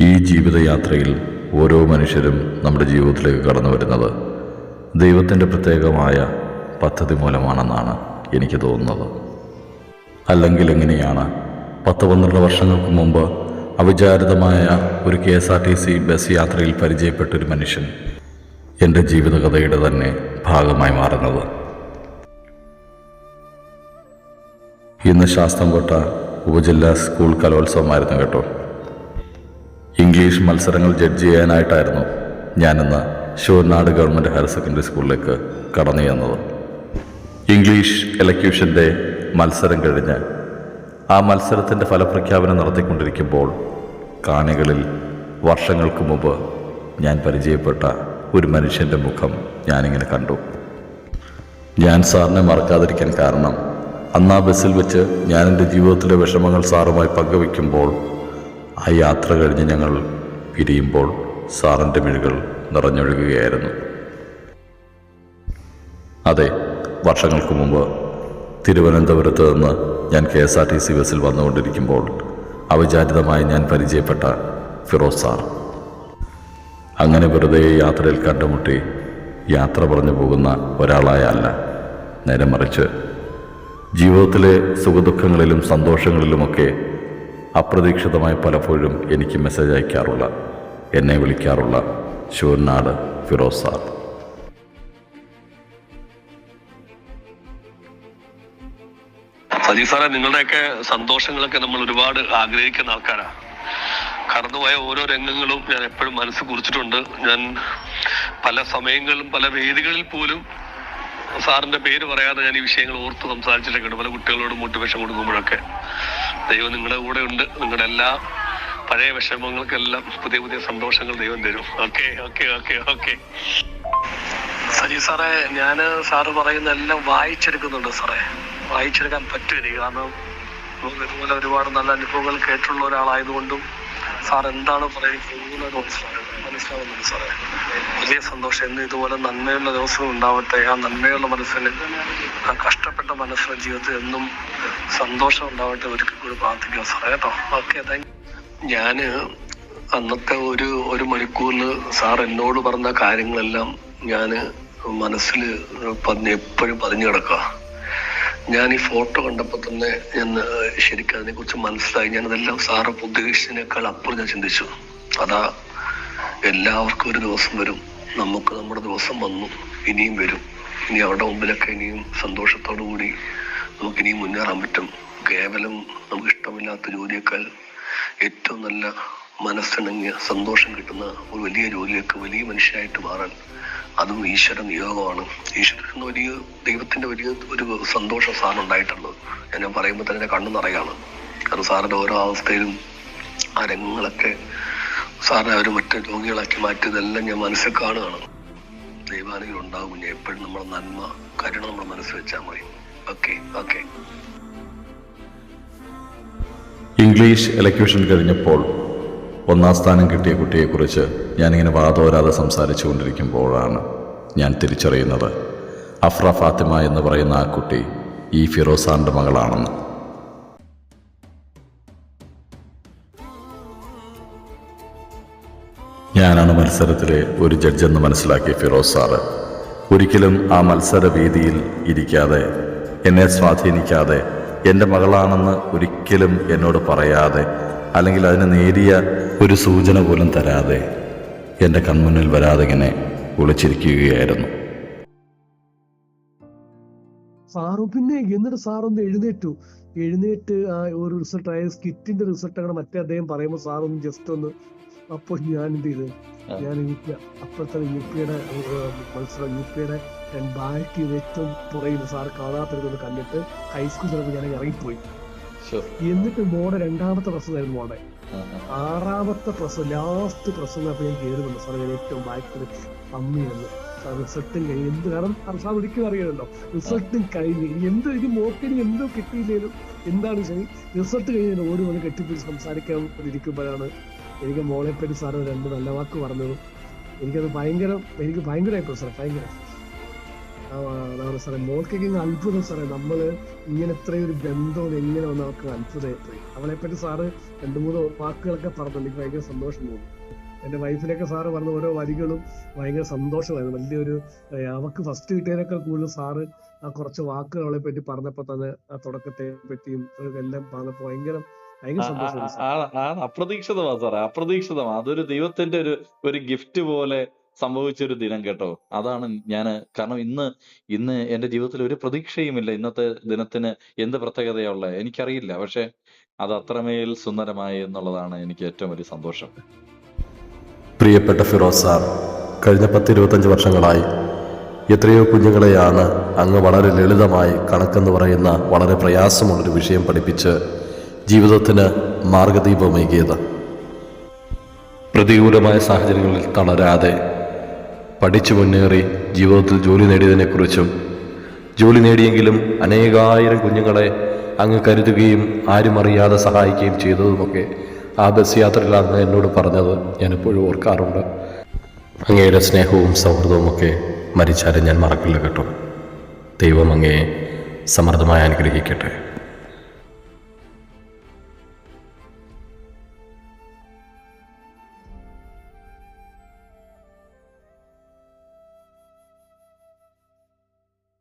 ഈ ജീവിതയാത്രയിൽ ഓരോ മനുഷ്യരും നമ്മുടെ ജീവിതത്തിലേക്ക് കടന്നു വരുന്നത് ദൈവത്തിന്റെ പ്രത്യേകമായ പദ്ധതി മൂലമാണെന്നാണ് എനിക്ക് തോന്നുന്നത്. അല്ലെങ്കിൽ എങ്ങനെയാണ് പത്ത് പന്ത്രണ്ട് വർഷങ്ങൾക്ക് മുമ്പ് അവിചാരിതമായ ഒരു K S R T C bus യാത്രയിൽ പരിചയപ്പെട്ടൊരു മനുഷ്യൻ എന്റെ ജീവിതകഥയുടെ തന്നെ ഭാഗമായി മാറുന്നത്. ഇന്ന് ശാസ്തംകോട്ട ഉപജില്ലാ സ്കൂൾ കലോത്സവമായിരുന്നു കേട്ടോ. ഇംഗ്ലീഷ് മത്സരങ്ങൾ ജഡ്ജ് ചെയ്യാനായിട്ടായിരുന്നു ഞാനിന്ന് ഷൂർനാട് ഗവൺമെന്റ് ഹയർ സെക്കൻഡറി സ്കൂളിലേക്ക് കടന്നു ചെന്നത്. ഇംഗ്ലീഷ് എലക്യൂഷന്റെ മത്സരം കഴിഞ്ഞ് ആ മത്സരത്തിന്റെ ഫലപ്രഖ്യാപനം നടത്തിക്കൊണ്ടിരിക്കുമ്പോൾ കാണികളിൽ വർഷങ്ങൾക്ക് മുമ്പ് ഞാൻ പരിചയപ്പെട്ട ഒരു മനുഷ്യന്റെ മുഖം ഞാനിങ്ങനെ കണ്ടു. ഞാൻ സാറിനെ മറക്കാതിരിക്കാൻ കാരണം അന്ന് ആ ബസ്സിൽ വെച്ച് ഞാൻ എന്റെ ജീവിതത്തിലെ വിഷമങ്ങൾ സാറുമായി പങ്കുവയ്ക്കുമ്പോൾ ആ യാത്ര കഴിഞ്ഞ് ഞങ്ങൾ പിരിയുമ്പോൾ സാറിന്റെ മിഴികൾ നിറഞ്ഞൊഴുകുകയായിരുന്നു. അതെ വർഷങ്ങൾക്ക് മുമ്പ് തിരുവനന്തപുരത്ത് നിന്ന് ഞാൻ K S R T C ബസ്സിൽ വന്നുകൊണ്ടിരിക്കുമ്പോൾ അവിചാരിതമായി ഞാൻ പരിചയപ്പെട്ട ഫിറോസ് സാർ. അങ്ങനെ വെറുതെ യാത്രയിൽ കണ്ടുമുട്ടി യാത്ര പറഞ്ഞു പോകുന്ന ഒരാളായല്ല നേരെ മറിച്ച്. ജീവിതത്തിലെ സുഖദുഃഖങ്ങളിലും സന്തോഷങ്ങളിലുമൊക്കെ അപ്രതീക്ഷിതമായി പലപ്പോഴും എനിക്ക് മെസ്സേജ് അയക്കാറുള്ള എന്നെ വിളിക്കാറുള്ള ശൂർനാട് ഫിറോസ് സാർ. സജി സാറേ നിങ്ങളുടെയൊക്കെ സന്തോഷങ്ങളൊക്കെ നമ്മൾ ഒരുപാട് ആഗ്രഹിക്കുന്ന ആൾക്കാരാ. കടന്നുപോയ ഓരോ രംഗങ്ങളും ഞാൻ എപ്പോഴും മനസ്സ് കുറിച്ചിട്ടുണ്ട്. ഞാൻ പല സമയങ്ങളിലും പല വേദികളിൽ പോലും സാറിന്റെ പേര് പറയാതെ ഞാൻ ഈ വിഷയങ്ങൾ ഓർത്ത് സംസാരിച്ചിട്ടൊക്കെ ഉണ്ട് പല കുട്ടികളോട് മോട്ടിവേഷൻ കൊടുക്കുമ്പോഴൊക്കെ. ദൈവം നിങ്ങളുടെ കൂടെ ഉണ്ട്. നിങ്ങളുടെ എല്ലാ പഴയ വിഷമങ്ങൾക്കെല്ലാം പുതിയ പുതിയ സന്തോഷങ്ങൾ ദൈവം തരും. Okay okay okay okay. Saji സാറേ ഞാൻ സാറ് പറയുന്ന എല്ലാം വായിച്ചെടുക്കുന്നുണ്ട് സാറേ. വായിച്ചെടുക്കാൻ പറ്റും കാരണം ഇതുപോലെ ഒരുപാട് നല്ല അനുഭവങ്ങൾ കേട്ടുള്ള ഒരാളായതുകൊണ്ടും സാർ എന്താണ് പറയുന്നത് മനസ്സിലാവുന്നുണ്ട് സാറേ. വലിയ സന്തോഷം. എന്ന് ഇതുപോലെ നന്മയുള്ള ദിവസവും ഉണ്ടാവട്ടെ. ആ നന്മയുള്ള മനസ്സിന് ആ മനസ്സിന് ജീവിതത്തിൽ എന്നും സന്തോഷം ഉണ്ടാവട്ടെ ഒരിക്കൽ കൂടി പ്രാർത്ഥിക്കുക സാറേ കേട്ടോ. ഓക്കെ താങ്ക് ഞാൻ അന്നത്തെ ഒരു ഒരു മണിക്കൂറിൽ സാർ എന്നോട് പറഞ്ഞ കാര്യങ്ങളെല്ലാം ഞാൻ മനസ്സിൽ പതിഞ്ഞ് എപ്പോഴും പതിഞ്ഞു കിടക്കുക. ഞാൻ ഈ ഫോട്ടോ കണ്ടപ്പോൾ തന്നെ ഞാൻ ശരിക്കും അതിനെക്കുറിച്ച് മനസ്സിലായി. ഞാനതെല്ലാം സാറ് ഉദ്ദേശിച്ചതിനേക്കാൾ അപ്പുറം ഞാൻ ചിന്തിച്ചു. അതാ എല്ലാവർക്കും ഒരു ദിവസം വരും. നമുക്ക് നമ്മുടെ ദിവസം വന്നു. ഇനിയും വരും. ഇനി അവരുടെ മുമ്പിലൊക്കെ ഇനിയും സന്തോഷത്തോടു കൂടി നമുക്ക് ഇനിയും മുന്നേറാൻ പറ്റും. കേവലം നമുക്ക് ഇഷ്ടമില്ലാത്ത ജോലിയേക്കാൾ ഏറ്റവും നല്ല മനസ്സിണങ്ങിയ സന്തോഷം കിട്ടുന്ന ഒരു വലിയ ജോലിയൊക്കെ വലിയ മനുഷ്യനായിട്ട് മാറാൻ അതും ഈശ്വര നിയോഗമാണ്. ഈശ്വരൻ വലിയ ദൈവത്തിന്റെ വലിയ ഒരു സന്തോഷം സാറിനുണ്ടായിട്ടുള്ളത് ഞാൻ ഞാൻ പറയുമ്പോൾ തന്നെ കണ്ണു നിറയാണ്. കാരണം സാറിന്റെ ഓരോ അവസ്ഥയിലും ആ രംഗങ്ങളൊക്കെ സാറിനെ അവർ മറ്റു രോഗികളാക്കി മാറ്റിയതെല്ലാം ഞാൻ മനസ്സിൽ കാണുകയാണ്. ദൈവാനുഗ്രഹം ഉണ്ടാവും എപ്പോഴും നമ്മുടെ നന്മ കരുണ നമ്മുടെ മനസ്സിൽ വെച്ചാൽ മതി. Okay okay. ഇംഗ്ലീഷ് എലക്യൂഷൻ കഴിഞ്ഞപ്പോൾ ഒന്നാം സ്ഥാനം കിട്ടിയ കുട്ടിയെക്കുറിച്ച് ഞാനിങ്ങനെ വാതോരാതെ സംസാരിച്ചു കൊണ്ടിരിക്കുമ്പോഴാണ് ഞാൻ തിരിച്ചറിയുന്നത്. അഫ്ര ഫാത്തിമ എന്ന് പറയുന്ന ആ കുട്ടി ഈ ഫിറോസാറിന്റെ മകളാണെന്ന്. ഞാനാണ് മത്സരത്തിലെ ഒരു ജഡ്ജെന്ന് മനസ്സിലാക്കിയ ഫിറോസ് സാറ്. ഒരിക്കലും ആ മത്സര വേദിയിൽ ഇരിക്കാതെ എന്നെ സ്വാധീനിക്കാതെ എന്റെ മകളാണെന്ന് ഒരിക്കലും എന്നോട് പറയാതെ അല്ലെങ്കിൽ അതിന് നേരിയ ഒരു സൂചന പോലും തരാതെ എന്റെ കൺമുന്നിൽ വരാതെ ഇങ്ങനെ ഒളിച്ചിരിക്കുകയായിരുന്നു. സാറും പിന്നെ എന്നിട്ട് സാറൊന്ന് എഴുന്നേറ്റു. എഴുന്നേറ്റ് ആ ഒരു റിസൾട്ട് ആയ സ്കിറ്റിന്റെ റിസൾട്ട് അങ്ങനെ മറ്റേ അദ്ദേഹം പറയുമ്പോൾ സാറൊന്ന് ജസ്റ്റ് ഒന്ന് അപ്പോൾ ഞാൻ എന്ത് ചെയ്ത് ഞാൻ യു പി അപ്പുറത്തെ യു പിയുടെ മത്സരം യു പിയുടെ ഞാൻ ചെയ്ത് ഏറ്റവും പുറയിൽ സാർ കാണാത്തിരുന്നത് കണ്ടിട്ട് ഹൈസ്കൂൾ ചിലപ്പോൾ ഞാൻ ഇറങ്ങിപ്പോയി. എന്നിട്ട് മോടെ രണ്ടാമത്തെ പ്രസവമായിരുന്നു മോടെ. ആറാമത്തെ പ്രസവം ലാസ്റ്റ് പ്രസവം അപ്പൊ ഞാൻ കയറുന്നുണ്ട് സാർ ഞാൻ ഏറ്റവും ബാക്കിൽ അമ്മിയെന്ന് സാർ റിസൾട്ടും കഴിഞ്ഞ് എന്ത് കാരണം സാർ ഒരിക്കലും അറിയാമല്ലോ റിസൾട്ടും കഴിഞ്ഞ് എന്ത് ഇത് മോക്കിന് എന്തോ കിട്ടിയില്ലേലും എന്താണ് ശരി? റിസൾട്ട് കഴിഞ്ഞ് ഓരോ കെട്ടിപ്പിടിച്ച് സംസാരിക്കാൻ ഇരിക്കുമ്പോഴാണ് എനിക്ക് മോളെ പറ്റി സാറ് രണ്ട് നല്ല വാക്ക് പറഞ്ഞതും എനിക്കത് ഭയങ്കര എനിക്ക് ഭയങ്കരമായിട്ടു സാറേ ഭയങ്കര. സാറേ മോൾക്കൊക്കെ അത്ഭുതം സാറേ നമ്മൾ ഇങ്ങനെ ഇത്രയും ഒരു ബന്ധം എങ്ങനെ വന്ന അവർക്ക് അത്ഭുതമായിപ്പോയി. അവളെ പറ്റി സാറ് രണ്ടു മൂന്ന് വാക്കുകളൊക്കെ പറഞ്ഞു എനിക്ക് ഭയങ്കര സന്തോഷം തോന്നി. എന്റെ വൈഫിനൊക്കെ സാറ് പറഞ്ഞ ഓരോ വരികളും ഭയങ്കര സന്തോഷമായിരുന്നു. വലിയൊരു അവക്ക് ഫസ്റ്റ് കിട്ടിയതിനേക്കാൾ കൂടുതൽ സാറ് ആ കുറച്ച് വാക്കുകളെ പറ്റി പറഞ്ഞപ്പോൾ തന്നെ ആ തുടക്കത്തെ പറ്റിയും എല്ലാം പറഞ്ഞപ്പോ ഭയങ്കര ഭയങ്കര ആ- ആ- ആ- ആ അപ്രതീക്ഷിതമാ സാറേ അപ്രതീക്ഷിതമാ അതൊരു ദൈവത്തിന്റെ ഒരു ഒരു ഗിഫ്റ്റ് പോലെ സംഭവിച്ച ഒരു ദിനം കേട്ടോ. അതാണ് ഞാൻ കാരണം ഇന്ന് ഇന്ന് എന്റെ ജീവിതത്തിൽ ഒരു പ്രതീക്ഷയുമില്ല ഇന്നത്തെ ദിനത്തിന് എന്ത് പ്രത്യേകതയുള്ള എനിക്കറിയില്ല. പക്ഷെ അത് അത്രമേൽ സുന്ദരമായി എന്നുള്ളതാണ് എനിക്ക് ഏറ്റവും വലിയ സന്തോഷം. പ്രിയപ്പെട്ട ഫിറോസ് സാർ കഴിഞ്ഞ പത്തിരുപത്തഞ്ച് വർഷങ്ങളായി എത്രയോ കുഞ്ഞുങ്ങളെയാണ് അങ്ങ് വളരെ ലളിതമായി കണക്കെന്ന് പറയുന്ന വളരെ പ്രയാസമുള്ളൊരു വിഷയം പഠിപ്പിച്ച് ജീവിതത്തിന് മാർഗദീപമേകിയത്. പ്രതികൂലമായ സാഹചര്യങ്ങളിൽ തളരാതെ പഠിച്ചു മുന്നേറി ജീവിതത്തിൽ ജോലി നേടിയതിനെക്കുറിച്ചും ജോലി നേടിയെങ്കിലും അനേകായിരം കുഞ്ഞുങ്ങളെ അങ്ങ് കരുതുകയും ആരും അറിയാതെ സഹായിക്കുകയും ചെയ്തതുമൊക്കെ ആ ബസ് യാത്രയിൽ അങ്ങ് എന്നോട് പറഞ്ഞത് ഞാൻ എപ്പോഴും ഓർക്കാറുണ്ട്. അങ്ങയുടെ സ്നേഹവും സൗഹൃദവും ഒക്കെ മരിച്ചാലും ഞാൻ മറക്കില്ല കേട്ടോ. ദൈവം അങ്ങയെ സമൃദ്ധമായി അനുഗ്രഹിക്കട്ടെ.